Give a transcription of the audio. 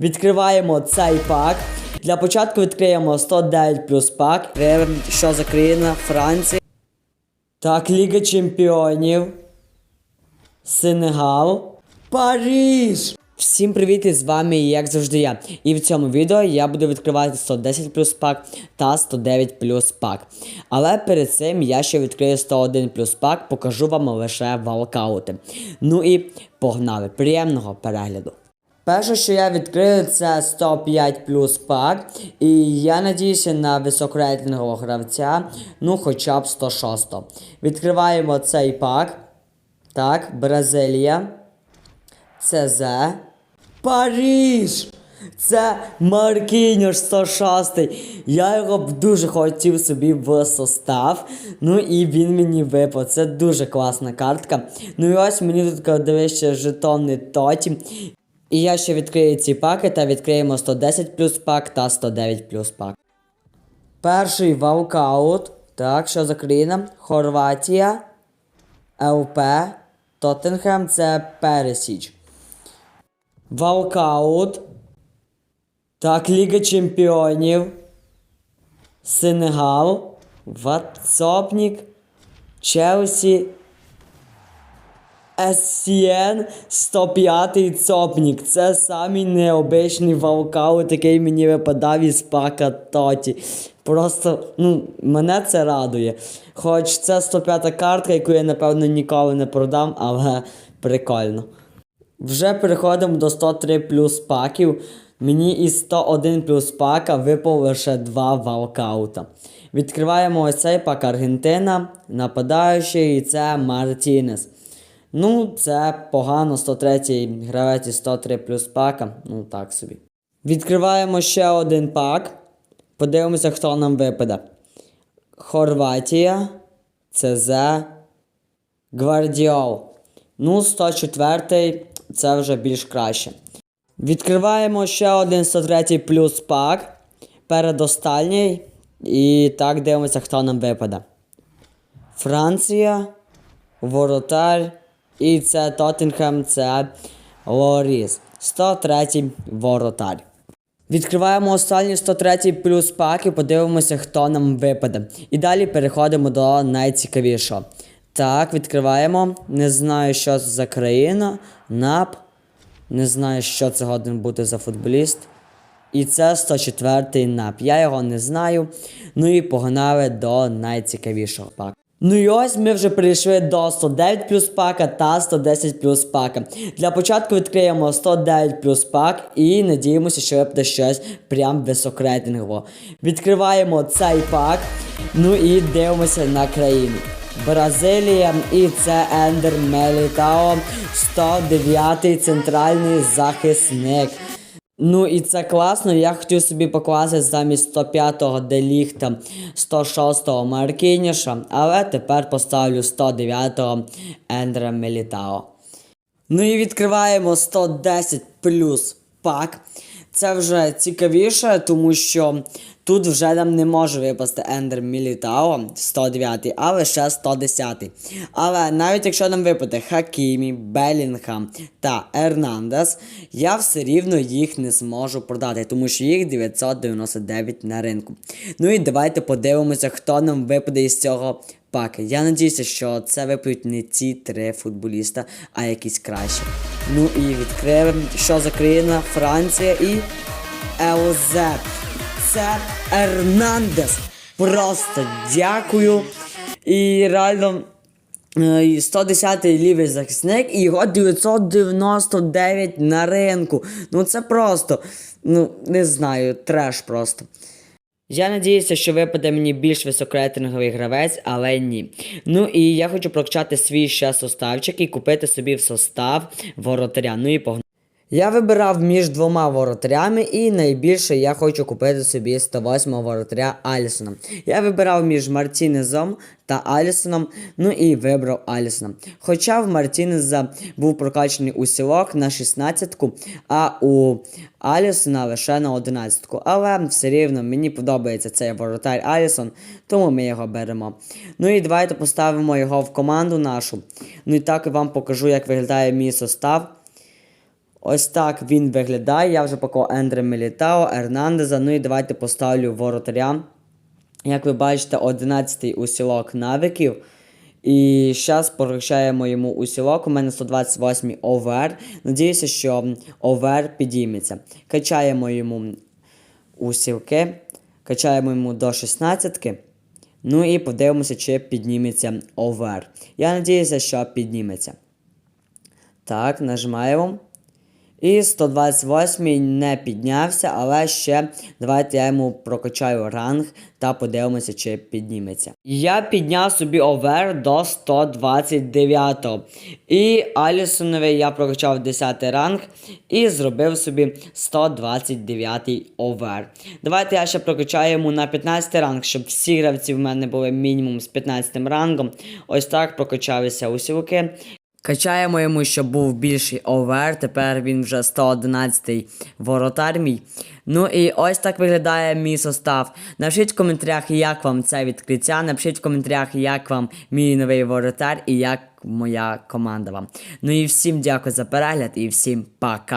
Відкриваємо цей пак. Для початку відкриємо 109 плюс пак. Що за країна Франція. Так, Ліга Чемпіонів. Сенегал. Париж! Всім привіт! І з вами, як завжди, я. І в цьому відео я буду відкривати 110 плюс пак та 109 плюс пак. Але перед цим я ще відкрию 101 плюс пак, покажу вам лише валкаути. Ну і погнали! Приємного перегляду! Перше, що я відкрию, це 105 плюс пак. І я надіюся на високорейтингового гравця, ну хоча б 106. Відкриваємо цей пак. Так, Бразилія. ЦЗ. Париж! Це Маркіньош 106. Я його б дуже хотів собі в состав. Ну і він мені випав. Це дуже класна картка. Ну і ось мені тут дивишся жетони Тоті. І я ще відкрию ці паки та відкриємо 110 плюс пак та 109 плюс пак. Перший валкаут. Так, що за країна? Хорватія. ЛП. Тоттенхем це Пересіч. Валкаут. Так, Ліга Чемпіонів. Сенегал. Ватсопнік. Челсі. SCN 105 цопнік. Це самий необичний валкаут, який мені випадав із пака Тоті. Просто, ну, мене це радує. Хоч це 105 картка, яку я, напевно, ніколи не продам, але прикольно. Вже переходимо до 103 плюс паків. Мені із 101 плюс пака випав лише два валкаута. Відкриваємо ось цей пак Аргентина, нападаючий, і це Мартінес. Ну, це погано, 103 гравець і 103 плюс пака. Ну так собі. Відкриваємо ще один пак. Подивимося, хто нам випаде. Хорватія, ЦЗ, Гвардіол. Ну, 104 це вже більш краще. Відкриваємо ще один 103 плюс пак. Передостальній. І так дивимося, хто нам випаде. Франція, Воротар. І це Тоттенхем, це Лоріс. 103 воротар. Відкриваємо останній 103 плюс пак і подивимося, хто нам випаде. І далі переходимо до найцікавішого. Так, відкриваємо. Не знаю, що це за країна. НАП. Не знаю, що це годен бути за футболіст. І це 104-й НАП. Я його не знаю. Ну і погнали до найцікавішого паку. Ну і ось ми вже прийшли до 109 плюс пака та 110 плюс пака. Для початку відкриємо 109 плюс пак і надіємося, що випаде щось прям високорейтингово. Відкриваємо цей пак, ну і дивимося на країну. Бразилія і це Ендер Мелітао, 109 центральний захисник. Ну і це класно. Я хотів собі покласти замість 105-го Деліхта 106-го Маркініша, але тепер поставлю 109-го Ендра Мелітао. Ну і відкриваємо 110 плюс пак. Це вже цікавіше, тому що тут вже нам не може випасти Ендер Мілітао 109, а лише 110. Але навіть якщо нам випаде Хакімі, Белінгхам та Ернандес, я все рівно їх не зможу продати, тому що їх 999 на ринку. Ну і давайте подивимося, хто нам випаде із цього паки. Я надіюся, що це випадуть не ці три футболіста, а якісь кращі. Ну і відкриємо, що за країна Франція і ЛЗ. Це Ернандес. Просто дякую. І реально. е, 110-й лівий захисник і його 999 на ринку. Ну це просто, ну не знаю, треш просто. Я надіюся, що випаде мені більш високорейтинговий гравець, але ні. Ну і я хочу прокачати свій ще составчик і купити собі в состав воротаря. Ну і погнали. Я вибирав між двома воротарями, і найбільше я хочу купити собі 108 воротаря Алісона. Я вибирав між Мартінезом та Алісоном, ну і вибрав Алісона. Хоча в Мартінеза був прокачаний усілок на 16-ку, а у Алісона лише на 11-ку. Але все рівно мені подобається цей воротар Алісон, тому ми його беремо. Ну і давайте поставимо його в команду нашу. Ну і так я вам покажу, як виглядає мій состав. Ось так він виглядає. Я вже пакував Ендре Мілітао, Ернандеза. Ну і давайте поставлю воротаря. Як ви бачите, 11-й усілок навиків. І зараз прокачаємо йому усілок. У мене 128 овер. Надіюся, що овер підійметься. Качаємо йому усілки. Качаємо йому до 16. Ну і подивимося, чи підніметься овер. Я надіюся, що підніметься. Так, нажимаємо. І 128-й не піднявся, але ще давайте я йому прокачаю ранг та подивимося, чи підніметься. Я підняв собі овер до 129-го. І Алісонові я прокачав 10 ранг і зробив собі 129-й овер. Давайте я ще прокачаю йому на 15 ранг, щоб всі гравці в мене були мінімум з 15 рангом. Ось так прокачалися усілки. Качаємо йому, щоб був більший овер. Тепер він вже 111 воротар мій. Ну і ось так виглядає мій состав. Напишіть в коментарях, як вам це відкриття. Напишіть в коментарях, як вам мій новий воротар і як моя команда вам. Ну і всім дякую за перегляд і всім пока.